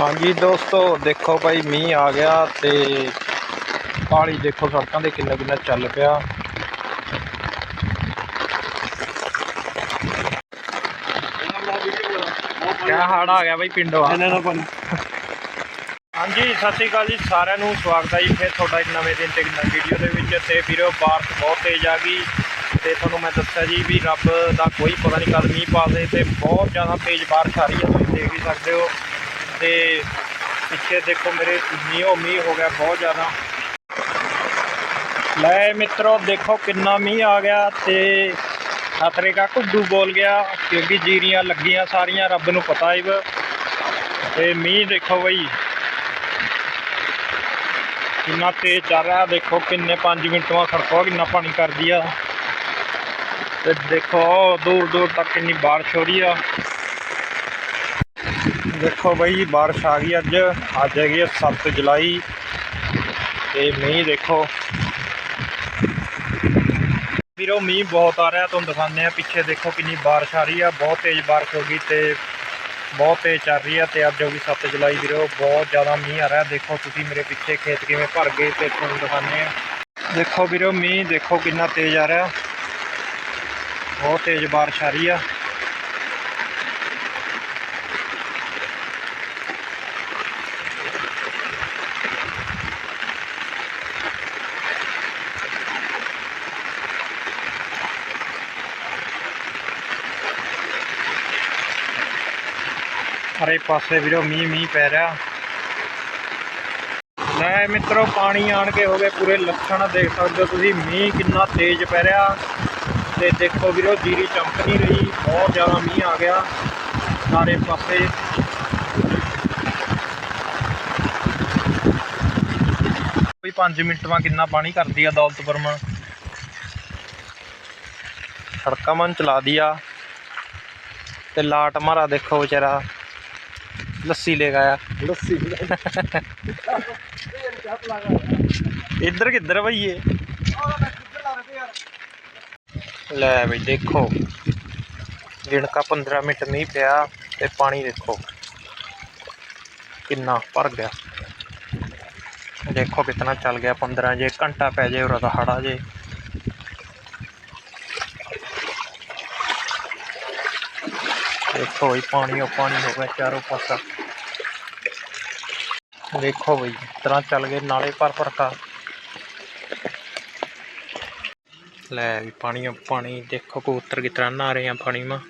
ਹਾਂਜੀ ਦੋਸਤੋ ਦੇਖੋ ਭਾਈ ਮੀਂਹ ਆ ਗਿਆ ਤੇ ਪਾਣੀ ਦੇਖੋ ਸੜਕਾਂ ਤੇ ਕਿੰਨਾ ਕਿੰਨਾ ਚੱਲ ਪਿਆ। ਕਿਆ ਹਾੜ ਆ ਗਿਆ ਭਾਈ ਪਿੰਡੋਂ ਆ? ਇਹਨਾਂ ਨੂੰ ਹਾਂਜੀ ਸਤਿ ਸ਼੍ਰੀ ਅਕਾਲ ਜੀ ਸਾਰਿਆਂ ਨੂੰ ਸਵਾਗਤ ਹੈ ਜੀ ਫਿਰ ਤੁਹਾਡਾ ਇੱਕ ਨਵੇਂ ਦਿਨ ਤੇ ਇੱਕ ਨਵੀਂ ਵੀਡੀਓ ਦੇ ਵਿੱਚ ਤੇ ਵੀਰੋ ਬਾਰਿਸ਼ ਬਹੁਤ ਤੇਜ਼ ਆ ਗਈ ਤੇ ਤੁਹਾਨੂੰ ਮੈਂ ਦੱਸਿਆ ਜੀ ਵੀ ਰੱਬ ਦਾ ਕੋਈ ਪਤਾ ਨਹੀਂ ਕਦ ਮੀਂਹ ਪਾ ਦੇ ਤੇ ਬਹੁਤ ਜ਼ਿਆਦਾ ਤੇਜ਼ ਬਾਰਿਸ਼ ਆ ਰਹੀ ਹੈ ਤੁਸੀਂ ਦੇਖ ਹੀ ਸਕਦੇ ਹੋ। ਤੇ ਪਿੱਛੇ ਦੇਖੋ ਮੇਰੇ ਮੀਂਹੋ ਮੀਂਹ ਹੋ ਗਿਆ ਬਹੁਤ ਜ਼ਿਆਦਾ। ਲੈ ਮਿੱਤਰੋ, ਦੇਖੋ ਕਿੰਨਾ ਮੀਂਹ ਆ ਗਿਆ ਤੇ ਖਤਰੇ ਕਾ ਕੁੱਡੂ ਬੋਲ ਗਿਆ ਕਿਉਂਕਿ ਜੀਰੀਆਂ ਲੱਗੀਆਂ ਸਾਰੀਆਂ, ਰੱਬ ਨੂੰ ਪਤਾ ਹੀ ਵਾ। ਤੇ ਮੀਂਹ ਦੇਖੋ ਬਈ, ਕਿੰਨਾ ਤੇਜ਼ ਚੱਲ ਰਿਹਾ। ਦੇਖੋ ਕਿੰਨੇ 5 ਮਿੰਟਾਂ ਸੜਕੋਂ ਕਿੰਨਾ ਪਾਣੀ ਕਰਦੀ ਆ। ਤੇ ਦੇਖੋ ਦੂਰ ਦੂਰ ਤੱਕ ਕਿੰਨੀ ਬਾਰਿਸ਼ ਹੋ ਰਹੀ ਆ। ਦੇਖੋ ਬਈ, ਬਾਰਿਸ਼ ਆ ਗਈ ਅੱਜ। ਅੱਜ ਹੈਗੀ ਆ 7 ਜੁਲਾਈ। ਤੇ ਮੀਂਹ ਦੇਖੋ। ਵੀਰੋ, ਮੀਂਹ ਬਹੁਤ ਆ ਰਿਹਾ, ਤੁਹਾਨੂੰ ਦਿਖਾਉਂਦੇ ਆ ਪਿੱਛੇ ਦੇਖੋ ਕਿੰਨੀ ਬਾਰਿਸ਼ ਆ ਰਹੀ ਆ। ਬਹੁਤ ਤੇਜ਼ ਬਾਰਿਸ਼ ਹੋ ਗਈ ਤੇ ਬਹੁਤ ਤੇਜ਼ ਚੱਲ ਰਹੀ ਆ ਤੇ ਅੱਜ ਹੋ ਗਈ 7 ਜੁਲਾਈ ਵੀਰੋ। ਬਹੁਤ ਜ਼ਿਆਦਾ ਮੀਂਹ ਆ ਰਿਹਾ। ਦੇਖੋ ਤੁਸੀਂ ਮੇਰੇ ਪਿੱਛੇ ਖੇਤ ਕਿਵੇਂ ਭਰ ਗਏ ਤੇ ਤੁਹਾਨੂੰ ਦਿਖਾਉਂਦੇ ਆ ਦੇਖੋ ਵੀਰੋ, ਮੀਂਹ ਦੇਖੋ ਕਿੰਨਾ ਤੇਜ਼ ਆ ਰਿਹਾ। ਬਹੁਤ ਤੇਜ਼ ਬਾਰਿਸ਼ ਆ ਰਹੀ ਆ। ਹਰੇ ਪਾਸੇ ਵੀਰੋ, ਮੀਂਹ ਮੀਂਹ ਪੈ ਰਿਹਾ। ਲੈ ਮਿੱਤਰੋ, ਪਾਣੀ ਆਣ ਕੇ ਹੋ ਗਏ ਪੂਰੇ ਲੱਛਣ, ਦੇਖ ਸਕਦੇ ਹੋ ਤੁਸੀਂ, ਮੀਂਹ ਕਿੰਨਾ ਤੇਜ਼ ਪੈ ਰਿਹਾ। ਤੇ ਦੇਖੋ ਵੀਰੋ, ਜੀਰੀ ਚਮਕ ਨਹੀਂ ਰਹੀ, ਬਹੁਤ ਜ਼ਿਆਦਾ ਮੀਂਹ ਆ ਗਿਆ ਸਾਰੇ ਪਾਸੇ। ਕੋਈ 5 ਮਿੰਟ ਵਾਂ ਕਿੰਨਾ ਪਾਣੀ ਕਰਦੀ ਆ ਦੌਲਤਪੁਰ ਮਾ ਸੜਕਾਂ ਮਨ ਚਲਾ ਦੀ ਆ ਤੇ ਲਾਟ ਮਾਰਾ ਦੇਖੋ ਵਿਚਾਰਾ। ਲੱਸੀ ਲੈ ਗਿਆ ਲੱਸੀ। ਇੱਧਰ ਕਿੱਧਰ ਭਈਏ ਲੈ ਬਈ ਦੇਖੋ। ਗਿਣਕਾ 15 ਮਿੰਟ ਮੀਂਹ ਪਿਆ ਤੇ ਪਾਣੀ ਦੇਖੋ। ਕਿੰਨਾ ਭਰ ਗਿਆ। ਦੇਖੋ ਕਿਤਨਾ ਚੱਲ ਗਿਆ। 15 ਜੇ ਘੰਟਾ ਪੈ ਜੇ ਉਰਾ ਤਾਂ ਹੜਾ ਜੇ। ਦੇਖੋ ਬਈ ਪਾਣੀ ਉਹ ਪਾਣੀ ਹੋ ਗਿਆ ਚਾਰੋਂ ਪਾਸਾ। ਵੇਖੋ ਬਈ ਇਸ ਤਰ੍ਹਾਂ ਚੱਲ ਗਏ ਨਾਲੇ ਭਰ ਭਰ ਕਾ। ਲੈ ਵੀ ਪਾਣੀ ਪਾਣੀ ਦੇਖੋ ਕਬੂਤਰ ਕਿਸ ਤਰ੍ਹਾਂ ਨਹਾ ਰਹੇ ਆ ਪਾਣੀ ਮਾ